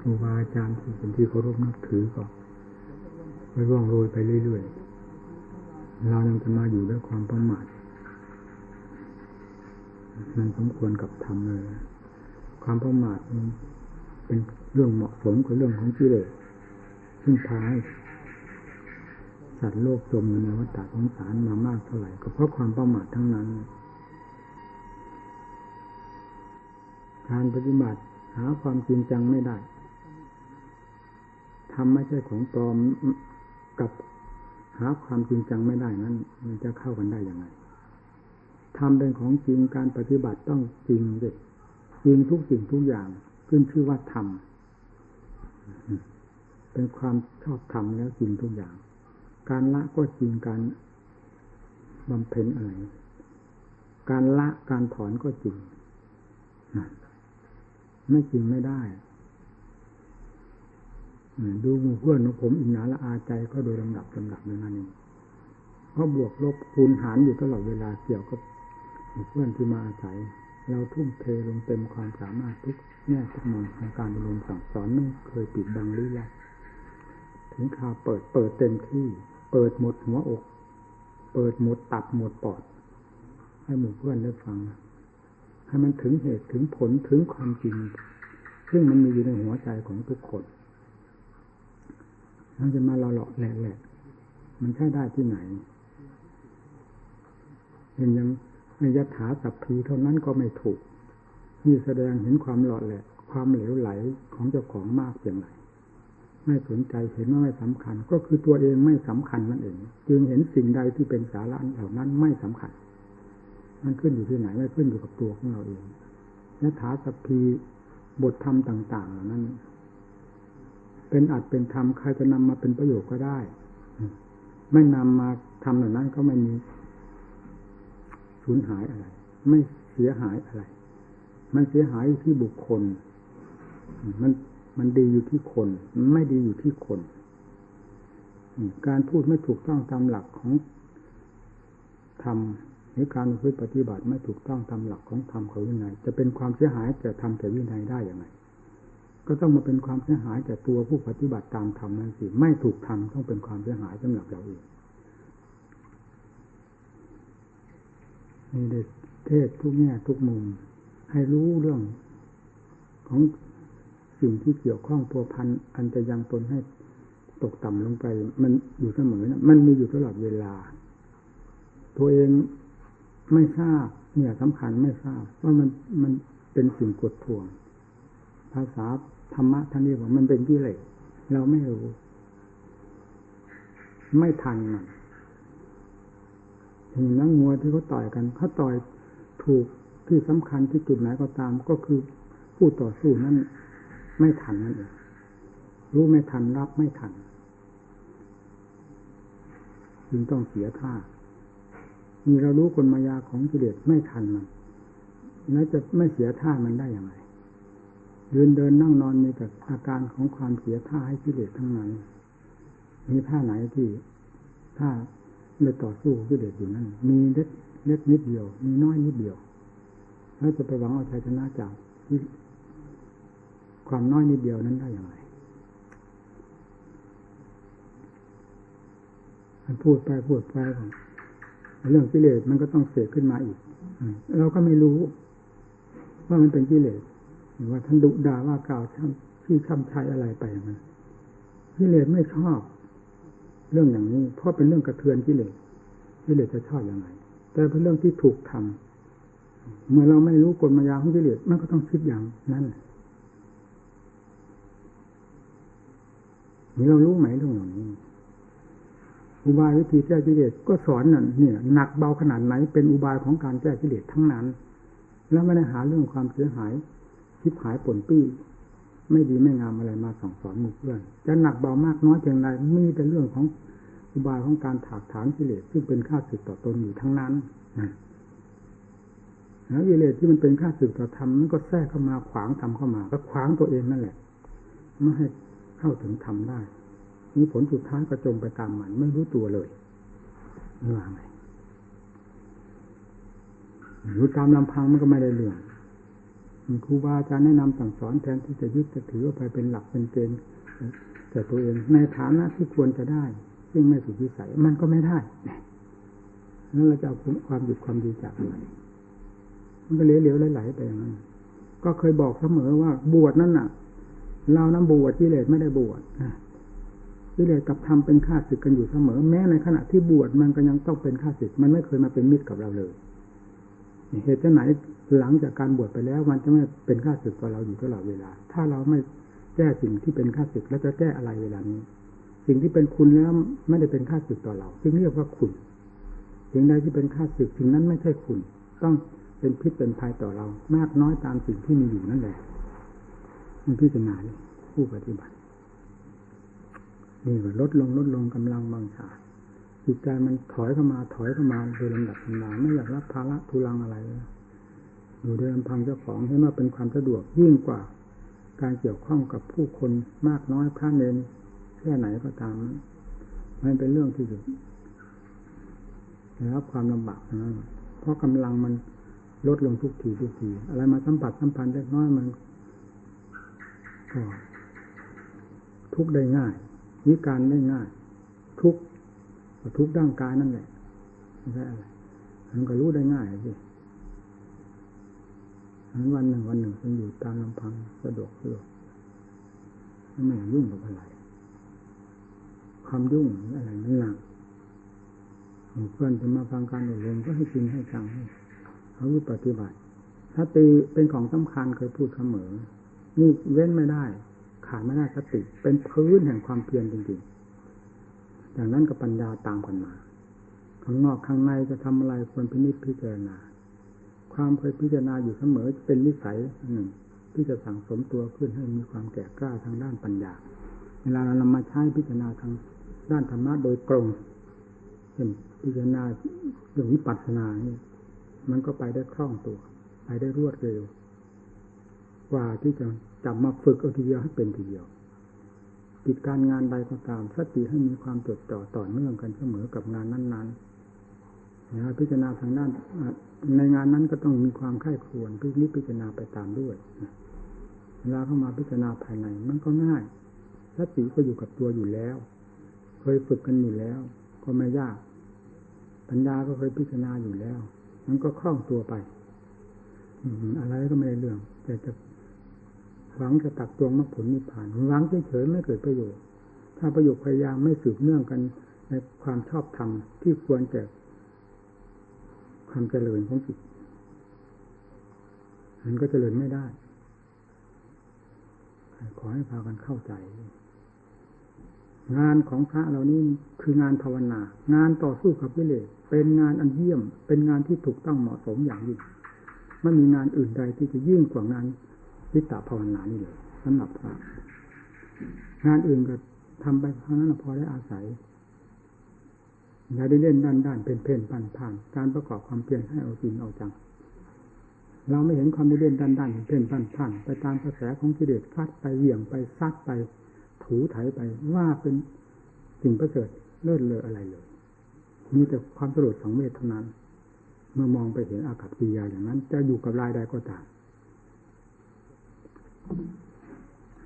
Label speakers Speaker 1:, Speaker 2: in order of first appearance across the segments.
Speaker 1: ครูบาอาจารย์ที่เป็นที่เคารพนับถือก็ไปร่วงโรยไปเรื่อยๆ เรายังจะมาอยู่ด้วยความประมาทมันสมควรกับธรรมเลย ความประมาทมันเป็นเรื่องเหมาะสมกับเรื่องของกิเลสซึ่งพาให้สัตว์โลกจมอยู่ในวัฏฏะสงสารมามากเท่าไหร่ก็เพราะความประมาททั้งนั้น การปฏิบัติหาความจริงจังไม่ได้ ทำไม่ใช่ของปลอมกับหาความจริงจังไม่ได้นั้น มันจะเข้ากันได้ยังไงทำเป็นของจริงการปฏิบัติต้องจริงเด็จริงทุกสิ่งทุกอย่างขึ้นชื่อว่าธรรมเป็นความชอบธรรมแล้วจริงทุกอย่าง การละก็จริงการบำเพ็ญอะไรการละการถอนก็จริงไม่จริงไม่ได้ ดูมูเพื่อนของผมอินนาละอาใจก็โดยลำดับลำดับนั่นเองเพราะบวกลบคูณหารอยู่ตลอดเวลาเกี่ยวกับเพื่อนที่มาอาศัย เราทุ่มเทลงเต็มความสามารถทุกแง่ทุกมุมในการอบรมสั่งสอนไม่เคยปิดบังลี้ลับถึงข่าวเปิดเปิดเต็มที่ เปิดหมดหัวอก เปิดหมดตับหมดปอด ให้หมู่เพื่อนได้ฟัง ให้มันถึงเหตุถึงผลถึงความจริง ซึ่งมันมีอยู่ในหัวใจของทุกคน มันจะมาเราหลอกแหลกแหลกมันใช่ได้ที่ไหน เห็นยังยถาสัพพีเท่านั้นก็ไม่ถูก นี่แสดงเห็นความหลอแหลกความเหลวไหลของเจ้าของมากเพียงไรไม่สนใจเห็นว่าไม่สำคัญ ก็คือตัวเองไม่สำคัญนั่นเอง จึงเห็นสิ่งใดที่เป็นสาระเหล่านั้นไม่สำคัญ มันขึ้นอยู่ที่ไหนไม่ขึ้นอยู่กับตัวของเราเองยถาสัพพีบทธรรมต่าง ๆ เหล่านั้น เป็นอัดเป็นธรรมใครจะนำมาเป็นประโยชน์ก็ได้ ไม่นำมาทำเหล่านั้นก็ไม่มีสูญหายอะไร ไม่เสียหายอะไร มันเสียหายอยู่ที่บุคคล มันมันดีอยู่ที่คน ไม่ดีอยู่ที่คนการพูดไม่ถูกต้องตามหลักของธรรมหรือการปฏิบัติไม่ถูกต้องตามหลักของธรรมของวินัยจะเป็นความเสียหายแก่ธรรมแก่วินัยได้อย่างไร ก็ต้องมาเป็นความเสียหายแก่ตัวผู้ปฏิบัติตามธรรมนั่นสิ ไม่ถูกทำต้องเป็นความเสียหายสำหรับเราเองมีเด็กเทศทุกแง่ทุกมุม ให้รู้เรื่องของสิ่งที่เกี่ยวข้องพัวพันอันจะยังตนให้ตกต่ำลงไป มันอยู่เสมอนะมันมีอยู่ตลอดเวลา ตัวเองไม่ทราบเนี่ยสำคัญไม่ทราบว่ามันมันเป็นสิ่งกดทวงภาษา ธรรมะท่านเรียกว่ามันเป็นกิเลสเราไม่รู้ ไม่ทันมันเห็นนักงัวที่เขาต่อยกันเขาต่อยถูกที่สำคัญที่จุดไหนก็ตาม ก็คือผู้ต่อสู้นั้นไม่ทันนั่นเองรู้ไม่ทันรับไม่ทันจึงต้องเสียท่ามีเรารู้กลมายาของกิเลสไม่ทันมันแล้วจะไม่เสียท่ามันได้อย่างไร ยืนเดินนั่งนอนมีแต่อาการของความเสียท่าให้กิเลสทั้งนั้นมีท่าไหนที่ท่าไม่ต่อสู้กิเลสอยู่นั่นมีเล็กเล็กนิดเดียว มีน้อยนิดเดียวแล้วจะไปหวังเอาชัยชนะจากที่ความน้อยนิดเดียวนั้นได้อย่างไรมันพูดไปพูดไปเรื่องกิเลสมันก็ต้องเสกขึ้นมาอีกเราก็ไม่รู้ ว่ามันเป็นกิเลส ว่าท่านดุด่าว่ากล่าวช่างที่คำชัยอะไรไปอย่างนั้นกิเลสไม่ชอบ เรื่องอย่างนี้ เพราะเป็นเรื่องกระเทือนกิเลสกิเลสจะชอบอย่างไรแต่เป็นเรื่องที่ถูกทำเมื่อเราไม่รู้กฎมายาของกิเลสมันก็ต้องคิดอย่างนั้นนี่เรารู้ไหมเรื่องอย่างนี้อุบายวิธีแก้กิเลสก็สอนนั่นเนี่ยหนักเบาขนาดไหนเป็นอุบายของการแก้กิเลสทั้งนั้น แล้วไม่ได้หาเรื่องความเสียหาย คิดหายผลปี้ไม่ดีไม่งามอะไรมาสั่งสอนหมู่เพื่อนจะหนักเบามากน้อยเพียงไรมีแต่เรื่องของอุบายของการถากถางกิเลสซึ่งเป็นค่าสึกต่อตนอยู่ทั้งนั้นแล้วกิเลสที่มันเป็นค่าสึกต่อธรรมมันก็แทรกเข้ามาขวางทำเข้ามา ก็ขวางตัวเองนั่นแหละไม่ให้เข้าถึงธรรมได้นี่ผลสุดท้ายก็จมไปตามมันไม่รู้ตัวเลยนี่ว่าไงอยู่ตามลำพังมันก็ไม่ได้เรื่อง ครูบาอาจารย์แนะนำสั่งสอนแทนที่จะยึดจะถือว่าไปเป็นหลักเป็นเกณฑ์แต่ตัวเองในฐานะที่ควรจะได้ ซึ่งไม่สุดวิสัยมันก็ไม่ได้นั้นเราจะเอาความหยุดความดีจากไหนมันก็เหลวๆไหลๆไปอย่างนั้นก็เคยบอกเสมอว่าบวชนั่นน่ะ เรานั้นบวชกิเลสไม่ได้บวชกิเลสกับธรรมเป็นข้าศึกกันอยู่เสมอ แม้ในขณะที่บวชมันก็ยังต้องเป็นข้าศึกมันไม่เคยมาเป็นมิตรกับเราเลย เหตุไหนหลังจากการบวชไปแล้ว มันจะไม่เป็นข้าศึกต่อเราอยู่ตลอดเวลา ถ้าเราไม่แก้สิ่งที่เป็นข้าศึกแล้วจะแก้อะไรเวลานี้ สิ่งที่เป็นคุณแล้วไม่ได้เป็นข้าศึกต่อเราจึงเรียกว่าคุณสิ่งใดที่เป็นข้าศึกสิ่งนั้นไม่ใช่คุณ ต้องเป็นพิษเป็นภัยต่อเรา มากน้อยตามสิ่งที่มีอยู่นั่นแหละมันพิจารณาผู้ปฏิบัตินี่ก็ลดลงลดลงกำลังบางชาติ จิตใจมันถอยเข้ามาถอยเข้ามาโดยลำดับลำดาไม่อยากรับภาระทุลังอะไรอยู่โดยลำพังเจ้าของให้มาเป็นความสะดวกยิ่งกว่า การเกี่ยวข้องกับผู้คนมากน้อยพระเนนแค่ไหนก็ตามมันเป็นเรื่องที่ได้รับความลำบากนะเพราะกำลังมันลดลงทุกทีทุกที อะไรมาสัมผัสสัมพันธ์เล็กน้อยมันก็ทุกได้ง่าย วิการได้ง่าย ทุก ทุกร่างกายนั่นแหละไม่ใช่อะไรมันก็รู้ได้ง่ายสิมันวันหนึ่งวันหนึ่งมันอยู่ตามลำพังสะดวกสะดวกไม่ยุ่งกับอะไร ความยุ่งอะไรนั่นหนักเพื่อนจะมาฟังการอบรมก็ให้จริงให้จังให้เขาปฏิบัติสติเป็นของสำคัญเคยพูดเสมอ นี่เว้นไม่ได้ ขาดไม่ได้สติ เป็นพื้นแห่งความเพียรจริงๆ อย่างนั้นกับปัญญาตามกันมาข้างนอกข้างในจะทำอะไรควรพินิจพิจารณา ความเคยพิจารณาอยู่เสมอเป็นนิสัยหนึ่งที่จะสั่งสมตัวขึ้นให้มีความแก่กล้าทางด้านปัญญา เวลาเรานำมาใช้พิจารณาทางด้านธรรมะโดยตรงเช่นพิจารณาเรื่องวิปัสสนานี่มันก็ไปได้คล่องตัว ไปได้รวดเร็ว กว่าที่จะจับมาฝึกเอาทีเดียวให้เป็นทีเดียว กิจการงานใดก็ตามสติให้มีความจดจ่อต่อเนื่องกันเสมอกับงานนั้นๆนะพิจารณาทางด้านในงานนั้นก็ต้องมีความไข้ควรพิจิตพิจารณาไปตามด้วยเวลาเข้ามาพิจารณาภายในมันก็ง่ายสติก็อยู่กับตัวอยู่แล้ว เคยฝึกกันอยู่แล้ว ก็ไม่ยาก ปัญญาก็เคยพิจารณาอยู่แล้ว มันก็คล่องตัวไปอะไรก็ไม่ได้เรื่อง แต่จะ หวังจะตักตวงมรรคผลนิพพานหวังเฉยๆไม่เกิดประโยชน์ ถ้าประโยชน์พยายามไม่สืบเนื่องกันในความชอบธรรมที่ควรจะความเจริญของจิตมันก็เจริญไม่ได้ขอให้พากันเข้าใจ งานของพระเรานี่คืองานภาวนา งานต่อสู้กับกิเลสเป็นงานอันเยี่ยม เป็นงานที่ถูกต้องเหมาะสมอย่างยิ่งไม่มีงานอื่นใดที่จะยิ่งกว่างาน วิตาภาวนานี่เลยสำหรับพระงานอื่นก็ทำไปเท่านั้นพอได้อาศัยอย่าได้เล่นด้านด้านเป็นเพนผ่านผ่านการประกอบความเพียรให้เอาจริงเอาจัง เราไม่เห็นความได้เล่นด้านด้านเป็นเพนผ่านผ่านไปตามกระแสของกิเลสฟัดไปเหวี่ยงไปซัดไปถูไถไปว่าเป็นสิ่งประเสริฐเลิศเลออะไรเลย มีแต่ความสลดสังเวชเท่านั้น เมื่อมองไปเห็นอากัศกิริยาอย่างนั้น จะอยู่กับรายใดก็ตาม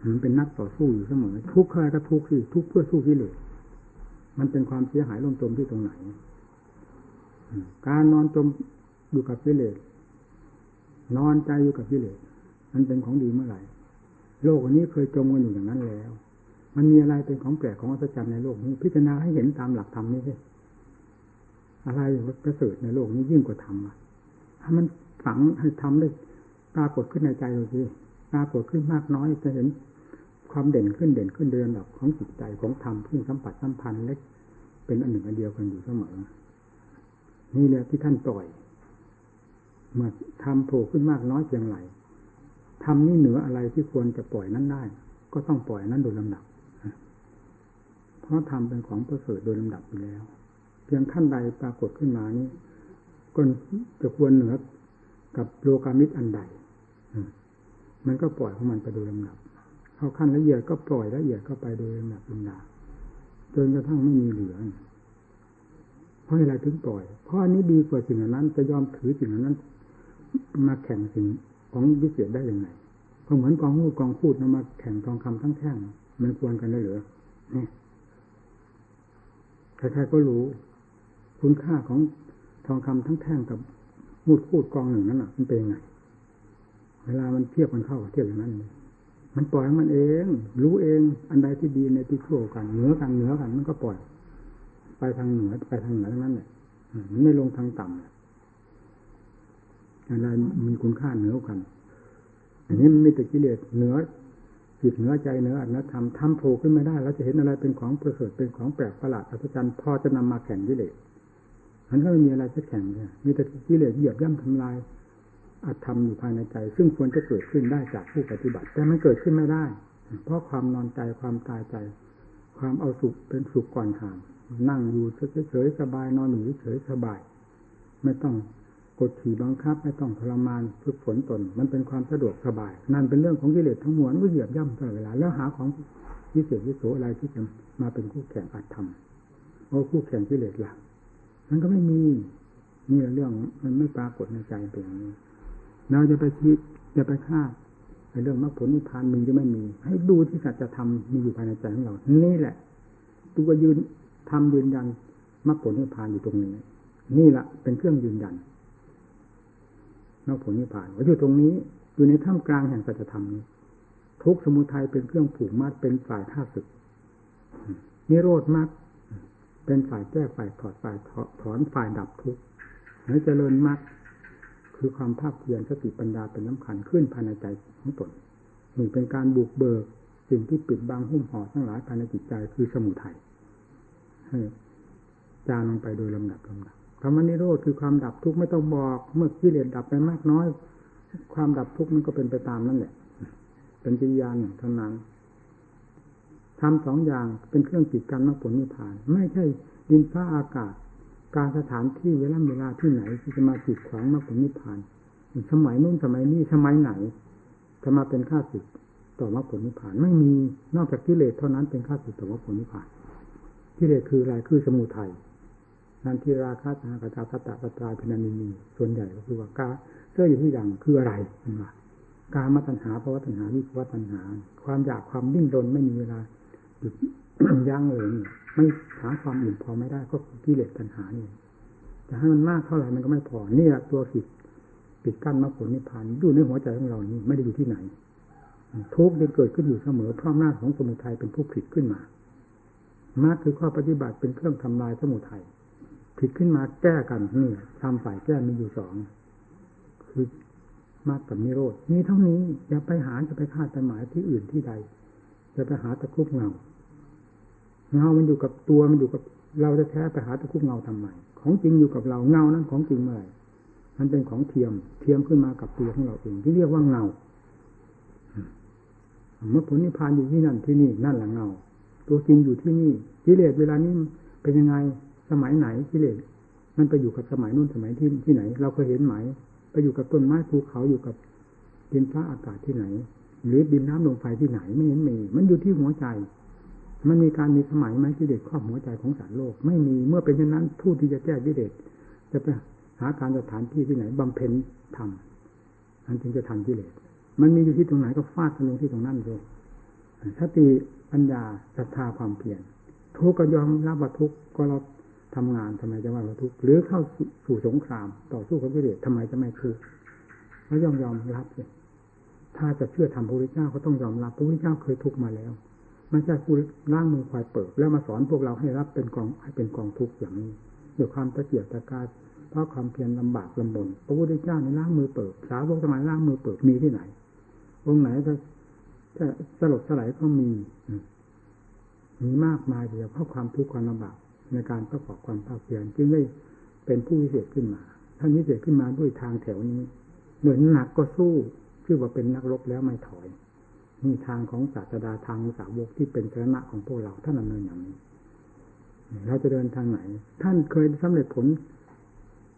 Speaker 1: มันเป็นนักต่อสู้อยู่เสมอ ทุกข์อะไรก็ทุกข์สิทุกข์เพื่อสู้กิเลสมันเป็นความเสียหายลงจมที่ตรงไหน การนอนจมอยู่กับกิเลสนอนใจอยู่กับกิเลสมันเป็นของดีเมื่อไหร่ โลกนี้เคยจมกันอยู่อย่างนั้นแล้ว มันมีอะไรเป็นของแปลกของอัศจรรย์ในโลกนี้ พิจารณาให้เห็นตามหลักธรรมนี่สิอะไรประเสริฐในโลกนี้ยิ่งกว่าธรรมอะถ้ามันฝังให้ทำได้ปรากฏขึ้นในใจดูสิ ปรากฏขึ้นมากน้อยจะเห็นความเด่นขึ้นเด่นขึ้นเดือนดับของจิตใจของธรรมที่สัมผัสสัมพันธ์เล็กเป็นอันหนึ่งอันเดียวกันอยู่เสมอ นี่แหละที่ท่านปล่อย เมื่อทำโผล่ขึ้นมากน้อยเพียงไรทำนี่เหนืออะไรที่ควรจะปล่อยนั้นได้ ก็ต้องปล่อยนั้นโดยลำดับ เพราะทำเป็นของประเสริฐโดยลำดับอยู่แล้ว เพียงขั้นใดปรากฏขึ้นมานี่ก็จะควรเหนือกับโลกามิตรอันใด มันก็ปล่อยของมันไปโดยลำดับเข้าขั้นละเอียดก็ปล่อยละเอียดก็ไปโดยลำดับลำดับจนกระทั่งไม่มีเหลือเพราะอะไรถึงปล่อย เพราะอันนี้ดีกว่าสิ่งนั้น จะยอมถือสิ่งนั้น มาแข่งสิ่งของวิเศษได้ยังไงก็เหมือนกองหูกองพูดนำมาแข่งทองคำทั้งแท่งมันควรกันได้หรือเนี่ยใครๆก็รู้ คุณค่าของทองคำทั้งแท่งกับมูดพูดกองหนึ่งนั้นอะ มันเป็นยังไง เวลามันเทียบกันเข้าเทียบอย่างนั้นเลยมันปล่อยมันเอง รู้เอง อันใดที่ดีในที่ชั่วกันเหนือกันเหนือกัน มันก็ปล่อย ไปทางเหนือไปทางเหนือทั้งนั้นเนี่ยมันไม่ลงทางต่ำอะไรมีคุณค่าเหนือกัน อันนี้มันมีแต่กิเลสเหนือจิตเหนือใจเหนืออัตนธรรมทำโผล่ขึ้นไม่ได้เราจะเห็นอะไรเป็นของประเสริฐเป็นของแปลกประหลาดอัศจรรย์พอจะนำมาแข่งกิเลสมันก็ไม่มีอะไรจะแข่งเลยมีแต่กิเลสเหยียบย่ำทำลาย อัตธรรมอยู่ภายในใจ ซึ่งควรจะเกิดขึ้นได้จากผู้ปฏิบัติ แต่มันเกิดขึ้นไม่ได้ เพราะความนอนใจความตายใจ ความเอาสุขเป็นสุขก่อนหามนั่งอยู่เฉยๆสบายนอนอยู่เฉยๆสบาย ไม่ต้องกดขี่บังคับ ไม่ต้องทรมานฝึกฝนตน มันเป็นความสะดวกสบาย นั่นเป็นเรื่องของกิเลสทั้งมวลก็เหยียบย่ำตลอดเวลาแล้วหาของวิเศษวิโสอะไรที่จะมาเป็นคู่แข่งอัตธรรมโอ้คู่แข่งกิเลสหลักมันก็ไม่มีนี่เรื่องมันไม่ปรากฏในใจเป็นอย่างนี้ เราจะไปคิดจะไปคาดเรื่องมรรคผลนิพพานมีหรือไม่มี ให้ดูที่สัจธรรมมีอยู่ภายในใจของเรา นี่แหละ ตัวยืนทำยืนยันมรรคผลนิพพานอยู่ตรงนี้ นี่แหละเป็นเครื่องยืนยันมรรคผลนิพพานว่าอยู่ตรงนี้อยู่ในท่ามกลางแห่งสัจธรรมนี้ ทุกสมุทัยเป็นเครื่องผูกมัดเป็นฝ่ายท่าศึก นิโรธมรรคเป็นฝ่ายแก้ฝ่ายถอดฝ่ายถอนฝ่ายดับทุกข์ให้เจริญมรรค คือความภาคเพียรสติปัญญาเป็นน้ำขันขึ้นภายในใจของตนนี่เป็นการบุกเบิกสิ่งที่ปิดบังหุ้มห่อทั้งหลายภายในจิตใจคือสมุทัยให้จางลงไปโดยลำดับลำดับคำว่านิโรธคือความดับทุกข์ไม่ต้องบอกเมื่อกิเลสดับไปมากน้อย ความดับทุกข์มันก็เป็นไปตามนั่นแหละ เป็นจิยานเท่านั้นทำสองอย่างเป็นเครื่องปิดกันมรรคผลนิพพาน ไม่ใช่ดินฟ้าอากาศ การสถานที่เวลาเวลาที่ไหนที่จะมาปิดขวางมรรคผลนิพพานสมัยนู้นสมัยนี้สมัยไหนจะมาเป็นข้าศึกต่อมรรคผลนิพพานไม่มีนอกจากกิเลสเท่านั้นเป็นข้าศึกต่อมรรคผลนิพพานกิเลสคืออะไรคือสมุทัยนันทิราคาสหกตาพัตตาปตราพินานินี ส่วนใหญ่ก็คือว่ากาเสื้ออยู่ที่ดังคืออะไรนว่าการมาตัญหาภาวะตัญหาวิภวะตัญหา ความอยากความดิ้นรนไม่มีเวลาหยุด ยังเลยไม่หาความอิ่มพอไม่ได้ก็กิเลสตัญหานี่จะให้มันมากเท่าไหร่มันก็ไม่พอนี่แหละตัวผิดปิดกั้นมรรคผลนิพพานอยู่ในหัวใจของเรานี่ไม่ได้อยู่ที่ไหน ทุกข์ยังเกิดขึ้นอยู่เสมอเพราะอำนาจของสมุทัยเป็นผู้ผิดขึ้นมามรรคคือข้อปฏิบัติเป็นเครื่องทำลายสมุทัยผิดขึ้นมาแก้กันนี่ทำฝ่ายแก้มีอยู่สองคือมรรคกับนิโรธมีเท่านี้อย่าไปหาจะไปคาดไปหมายที่อื่นที่ใด จะไปหาตะคุบเงา เงา มันอยู่กับตัว มันอยู่กับเราจะแท้ไปหาตะคุบเงาทำไม ของจริงอยู่กับเรา เงานั้นของจริงเมื่อไหร่มันเป็นของเทียม เทียมขึ้นมากับตัวของเราเอง ที่เรียกว่าเงา เมื่อผลนิพพานอยู่ที่นั่นที่นี่ นั่นแหละเงา ตัวจริงอยู่ที่นี่ กิเลสเวลานี้เป็นยังไง สมัยไหนกิเลส มันไปอยู่กับสมัยนู้นสมัยที่ที่ไหน เราเคยเห็นไหม ไปอยู่กับต้นไม้ภูเขาอยู่กับดินฟ้าอากาศที่ไหน หรือดินน้ำลมไฟที่ไหนไม่เห็นมี มันอยู่ที่หัวใจ มันมีการมีสมัยไหมกิเลสครอบหัวใจของสารโลก ไม่มีเมื่อเป็นเช่นนั้นผู้ที่จะแก้กิเลสจะไปหาการสถานที่ที่ไหนบำเพ็ญทำอันจึงจะทันกิเลสมันมีอยู่ที่ตรงไหนก็ฟาดกันลงที่ตรงนั้นเลยสติปัญญาศรัทธาความเพียรทุกก็ยอมรับว่าทุกก็เราทำงานทำไมจะว่าเราทุกหรือเข้าสู่สงคราม ต่อสู้กับกิเลสทำไมจะไม่ทุกแล้วยอมยอมรับเลยถ้าจะเชื่อทำพระพุทธเจ้าก็ต้องยอมรับพระพุทธเจ้าเคยทุกมาแล้ว ไม่ใช่ผู้ล่างมือควายเปิด แล้วมาสอนพวกเราให้รับเป็นกองให้เป็นกองทุกข์อย่างนี้ด้วยความตะเกียบตะกายเพราะความเพียรลำบากลำบนพระพุทธเจ้าในล่างมือเปิดสาวกสมัยล่างมือเปิดมีที่ไหนองค์ไหนก็จะสลดสลายก็มีมีมากมายเดียวเพราะความทุกข์ความลำบากในการประกอบความภาคเพียรจึงได้เป็นผู้วิเศษขึ้นมาท่านวิเศษขึ้นมาด้วยทางแถวนี้เหมือนหนักก็สู้ชื่อว่าเป็นนักรบแล้วไม่ถอย นี่ทางของศาสดาทางสาวกที่เป็นชนะของพวกเราท่านดำเนินอย่างนี้เราจะเดินทางไหน ท่านเคยสำเร็จผล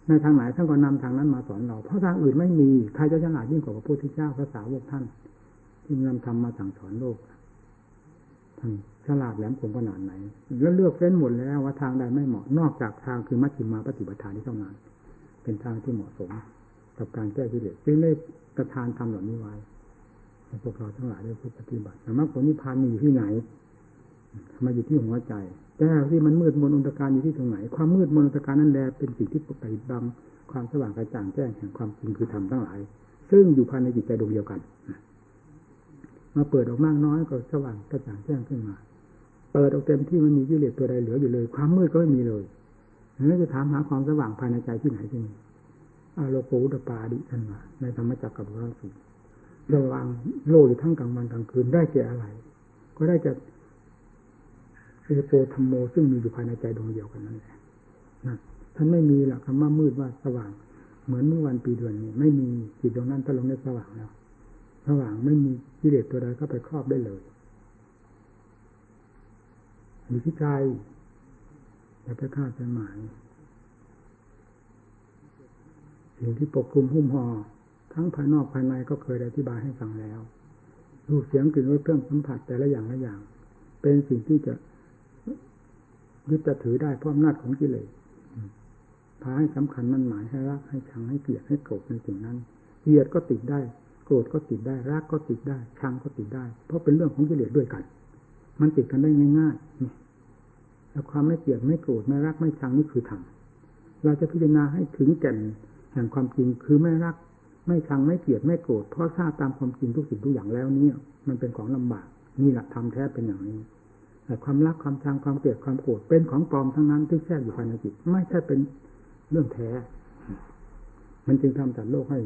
Speaker 1: ในทางไหนท่านก็นำทางนั้นมาสอนเราเพราะทางอื่นไม่มีใครจะฉลาดยิ่งกว่าพระพุทธเจ้าพระสาวกท่านที่นำธรรมมาสั่งสอนโลกท่านฉลาดแหลมคมขนาดไหน แล้วเลือกเฟ้นหมดแล้วว่าทางใดไม่เหมาะนอกจากทางคือมัชฌิมาปฏิบัติานที่เท่านั้นเป็นทางที่เหมาะสมกับการแก้กิเลสจึงได้ประทานธรรมเหล่านี้ไว้ ให้พวกเราทั้งหลายได้ปฏิบัติแต่มรรคผลนิพพานมีอยู่ที่ไหนมาอยู่ที่หัวใจแต่ที่มันมืดมนอนตการอยู่ที่ตรงไหน ความมืดมนอนตการนั่นแหละเป็นสิ่งที่ปกปิดบังความสว่างกระจ่างแจ้งแห่งความจริงคือธรรมทั้งหลาย ซึ่งอยู่ภายในจิตใจดวงเดียวกันมาเปิดออกมากน้อยก็สว่างกระจ่างแจ้งขึ้นมา เปิดออกเต็มที่มันมีกิเลสตัวใดเหลืออยู่เลย ความมืดก็ไม่มีเลยแล้วจะถามหาความสว่างภายในใจที่ไหนที่นี่อาโลโกุตปาดิท่านว่าในธรรมจักรกับพระสูตร ระวังโลกอยู่ทั้งกลางวันกลางคืนได้แก่อะไร ก็ได้แก่เอโปธรรมโมซึ่งมีอยู่ภายในใจดวงเดียวกันนั่นแหละนะท่านไม่มีหลักคำว่ามืดว่าสว่าง เหมือนเมื่อวันปีเดือนนี้ ไม่มีจิตดวงนั้นถ้าลงได้สว่างแล้วสว่างไม่มีกิเลสตัวใดเข้าไปครอบได้เลยอยู่ที่ใจอย่าไปคาดไปหมายสิ่งที่ปกคลุมหุ้มห่อ ทั้งภายนอกภายในก็เคยอธิบายให้ฟังแล้วรูปเสียงกลิ่นรสเครื่องสัมผัสแต่ละอย่างละอย่าง เป็นสิ่งที่จะยึดจะถือได้เพราะอำนาจของกิเลสพาให้สำคัญมันหมายให้รักให้ชังให้เกลียดให้โกรธในสิ่งนั้นเกลียดก็ติดได้ โกรธก็ติดได้รักก็ติดได้ชังก็ติดได้ เพราะเป็นเรื่องของกิเลสด้วยกัน มันติดกันได้ง่ายๆนี่แล้วความไม่เกลียดไม่โกรธไม่รักไม่ชังนี่คือธรรมเราจะพิจารณาให้ถึงแก่นแห่งความจริงคือไม่รัก ไม่ชังไม่เกลียดไม่โกรธเพราะทราบตามความจริงทุกสิ่งทุกอย่างแล้วเนี่ย มันเป็นของลำบากนี่แหละธรรมแท้เป็นอย่างนี้แต่ความรักความชังความเกลียดความโกรธเป็นของปลอมทั้งนั้นที่แทรกอยู่ภายในจิตไม่ใช่เป็นเรื่องแท้ มันจึงทำจัดโลกให้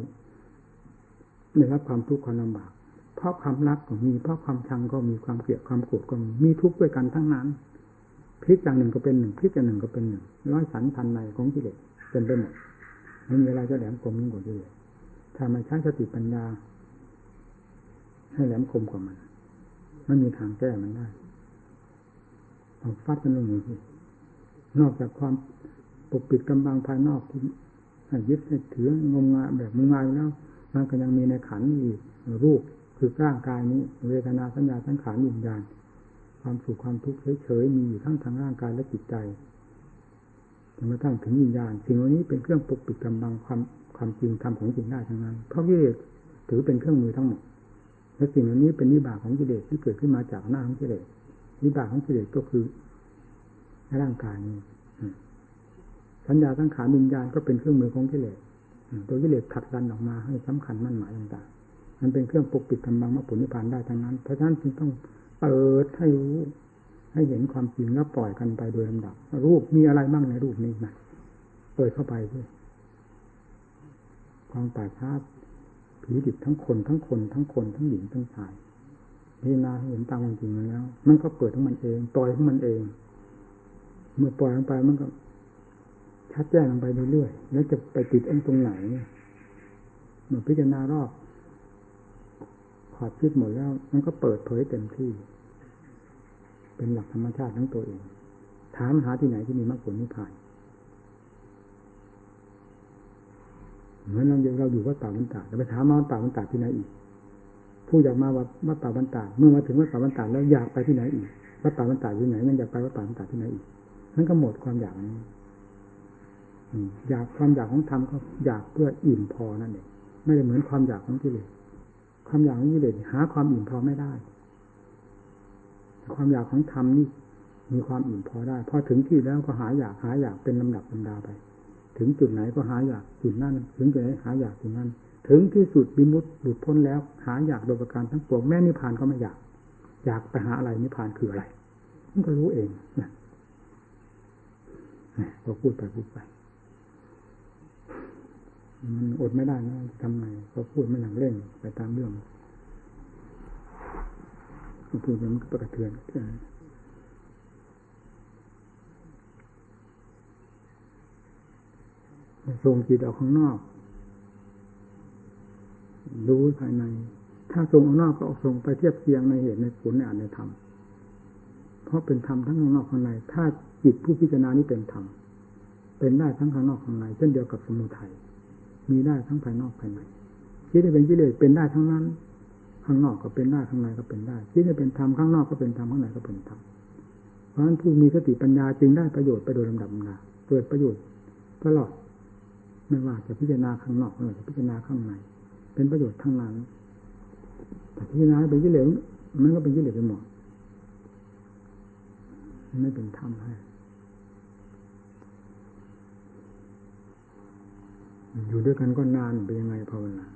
Speaker 1: ได้รับความทุกข์ความลำบาก เพราะความรักก็มีเพราะความชังก็มีความเกลียดความโกรธก็มีมีทุกข์ด้วยกันทั้งนั้นพลิกอย่างหนึ่งก็เป็นหนึ่งพลิกอย่างหนึ่งก็เป็นหนึ่งร้อยสันพันในของกิเลสเป็นไปหมดไม่มีอะไรจะแหลมคมยิ่งกว่ากิเลส ถ้ามันใช้สติปัญญา ให้แหลมคมกว่ามัน ไม่มีทางแก้มันได้ต้องฟัดกันลงอย่างนี้นอกจากความปกปิดกำบังภายนอกที่ให้ยึดให้ถืองมงายแบบงมงายแล้ว มันก็ยังมีในขันอีกรูปคือร่างกายนี้เวทนาสัญญาสังขารวิญญาณความสุขความทุกข์เฉยๆมีอยู่ทั้งทางร่างกายและจิตใจ นกระทั่งถึงวิญญาณสิ่งเหล่านี้เป็นเครื่องปกปิดกำบังความความจริงธรรมของจริงได้ทั้งนั้น เพราะกิเลสถือเป็นเครื่องมือทั้งหมดและสิ่งเหล่านี้เป็นนิบากของกิเลสที่เกิดขึ้นมาจากหน้าของกิเลสนิบากของกิเลสก็คือร่างกายนี้สัญญาสังขารวิญญาณก็เป็นเครื่องมือของกิเลสตัวกิเลสขัดดันออกมาให้สำคัญมั่นหมายต่างๆมันเป็นเครื่องปกปิดกำบังมรรคผลนิพพานได้ทั้งนั้น เพราะฉะนั้นจึงต้องเปิดให้รู้ ให้เห็นความจริงแล้วปล่อยกันไปโดยลำดับ รูปมีอะไรบ้างในรูปนี้นะเปิดเข้าไปด้วยความป่าชาติผีดิบทั้งคนทั้งคนทั้งคนทั้งหญิงทั้งชายพิจารณาเห็นตามความจริงแล้ว มันก็เปิดของมันเอง ปล่อยของมันเอง เมื่อปล่อยลงไปมันก็ชัดแจ้งลงไปเรื่อยๆแล้วจะไปติดเองตรงไหนเมื่อพิจารณารอบขอบคิดหมดแล้ว มันก็เปิดเผยเต็มที่ เป็นหลักธรรมชาติทั้งตัวเอง ถามหาที่ไหนที่มีมรรคผลนิพพานเหมือนเราเราอยู่วัดป่าบรรดาจะไปถามมาวัดป่าบรรดาที่ไหนอีก ผู้อยากมาวัดวัดป่าบรรดาเมื่อมาถึงวัดป่าบรรดาแล้วอยากไปที่ไหนอีกวัดป่าบรรดาที่ไหนยังอยากไปวัดป่าบรรดาที่ไหนอีกนั่นก็หมดความอยากนี้อยากความอยากของธรรมก็อยากเพื่ออิ่มพอนั่นเองไม่ได้เหมือนความอยากของกิเลสความอยากของกิเลสหาความอิ่มพอไม่ได้ ความอยากของธรรมนี่มีความอิ่มพอได้พอถึงที่แล้วก็หาอยากหาอยากเป็นลำดับลำดาไป ถึงจุดไหนก็หาอยากจุดนั้น ถึงจุดไหนหาอยากจุดนั้น ถึงที่สุดบิมุตหลุดพ้นแล้ว หาอยากโดยประการทั้งปวงแม่นิพพานก็ไม่อยาก อยากไปหาอะไรนิพพานคืออะไรมันก็รู้เองนะพอพูดไปพูดไปมันอดไม่ได้นะทำไงก็พูดไม่หนังเร่งไปตามเรื่อง พูดมันก็ประเทือนส่งจิตออกข้างนอก รู้ภายใน ถ้าส่งออกนอกก็ส่งไปเทียบเทียงในเหตุในผลในอันในธรรม เพราะเป็นธรรมทั้งข้างนอกข้างใน ถ้าจิตผู้พิจารณานี้เป็นธรรม เป็นได้ทั้งข้างนอกข้างใน เช่นเดียวกับสมุทัย มีได้ทั้งภายนอกภายในคิดให้เป็นกิเลสเป็นได้ทั้งนั้น ข้างนอกก็เป็นได้ข้างในก็เป็นได้คิดให้เป็นธรรมข้างนอกก็เป็นธรรมข้างในก็เป็นธรรมเพราะฉะนั้นผู้มีสติปัญญาจึงได้ประโยชน์ไปโดยลำดับนาเกิดประโยชน์ตลอดไม่ว่าจะพิจารณาข้างนอกไม่ว่าจะพิจารณาข้างใน เป็นประโยชน์ทั้งนั้น แต่พิจารณาเป็นกิเลสมันก็เป็นกิเลสไปหมดไม่เป็นธรรมให้อยู่ด้วยกันก็นานเป็นยังไงภาวนา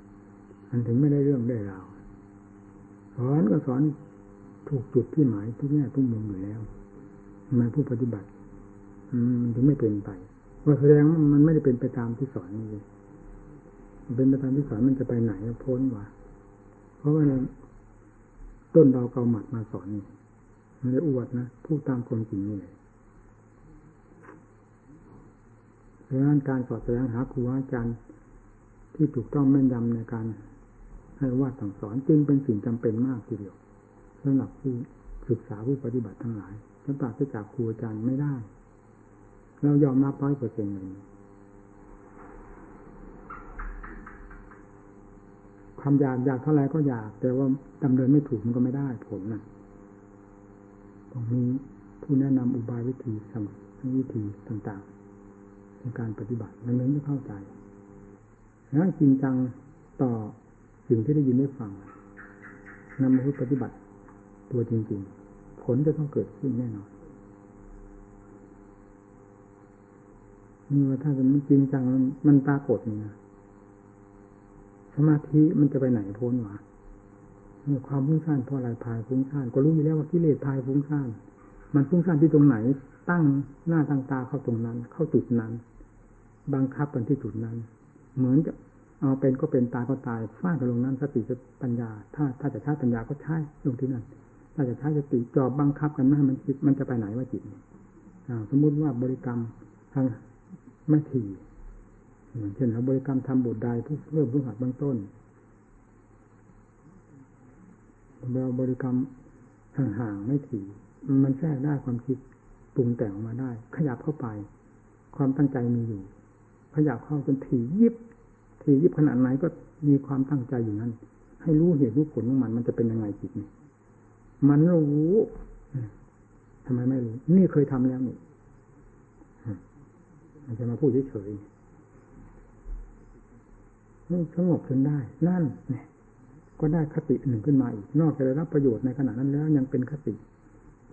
Speaker 1: อันถึงไม่ได้เรื่องได้ราว สอนก็สอนถูกจุดที่หมายทุกแง่ทุกมุมอยู่แล้วทำไมผู้ปฏิบัติ มันถึงไม่เป็นไปว่าแสดงมันไม่ได้เป็นไปตามที่สอนนี่มันเป็นไปตามที่สอนมันจะไปไหนพ้นวะเพราะว่าต้นดาวเกาหมัดมาสอนนี่ไม่ได้อวดนะพูดตามความจริงนี่เลยดังนั้นการสอดแสดงหาครูอาจารย์ที่ถูกต้องแม่นยำในการ ให้ว่าสั่งสอนจึงเป็นสิ่งจำเป็นมากทีเดียวสำหรับผู้ศึกษาผู้ปฏิบัติทั้งหลายถ้าปราศจากครูอาจารย์ไม่ได้ เรายอมรับร้อยเปอร์เซ็นต์เลยความอยากอยากเท่าไรก็อยาก แต่ว่าดำเนินไม่ถูกมันก็ไม่ได้ผลนะต้องมีผู้แนะนำอุบายวิธีสั่งวิธีต่างๆในการปฏิบัตินั้นนึงจะเข้าใจแล้วจริงจังต่อ สิ่งที่ได้ยินได้ฟังนำมาปฏิบัติตัวจริง ๆ ผลจะต้องเกิดขึ้นแน่นอนนี่ว่าถ้ามันจริงจังมันปรากฏนี่นะสมาธิมันจะไปไหนพ้นวะความฟุ้งซ่านเพราะอะไรพายฟุ้งซ่านก็รู้อยู่แล้วว่ากิเลสพายฟุ้งซ่านมันฟุ้งซ่านที่ตรงไหน ตั้งหน้าตั้งตาเข้าตรงนั้น เข้าจุดนั้น บังคับกันที่จุดนั้น เหมือนจะ เอาเป็นก็เป็นตายก็ตายฟาดกันลงนั้นสติปัญญา ถ้าถ้าจะใช้ปัญญาก็ใช้ลงที่นั่นถ้าจะใช้สติจอบบังคับกันไม่ให้มันคิดมันจะไปไหนว่าจิตสมมุติว่าบริกรรมทางไม่ถี่เช่นเราบริกรรมทำบทใดเพื่อเพิ่มพื้นหัดเบื้องต้นเราบริกรรมห่างๆไม่ถี่ มันแทรกได้ความคิดปรุงแต่งออกมาได้ ขยับเข้าไป ความตั้งใจมีอยู่ ขยับเข้าจนถี่ยิบ ถี่ยิบขนาดไหนก็มีความตั้งใจอยู่นั้น ให้รู้เหตุรู้ผลของมัน มันจะเป็นยังไงจิตนี่มันรู้ทำไมไม่รู้ นี่เคยทำแล้วนี่มันจะมาพูดเฉยๆสงบจนได้ นั่นเนี่ยก็ได้คติหนึ่งขึ้นมาอีก นอกจากได้รับประโยชน์ในขณะนั้นแล้วยังเป็นคติ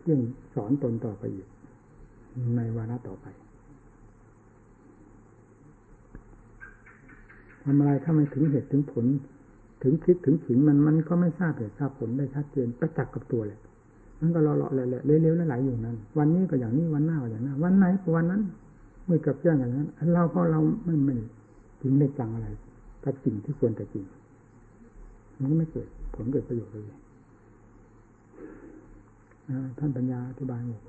Speaker 1: เรื่องสอนตนต่อไปอีกในวาระต่อไป ทำอะไรถ้าไม่ถึงเหตุถึงผล ถึงคิดถึงขิงมันมันก็ไม่ทราบเหตุทราบผลได้ชัดเจนประจักษ์กับตัวเลยมันก็เลาะๆแหละเร็วๆไหลๆอยู่นั้น วันนี้ก็อย่างนี้วันหน้าก็อย่างนั้น วันไหนก็วันนั้นเมื่อกับแจ้งอย่างนั้นเราก็เราไม่ไม่จริงไม่จังอะไรกับสิ่งที่ควรแต่จริงมันก็ไม่เกิดผลเกิดประโยชน์เลยท่านปัญญาอธิบายหมด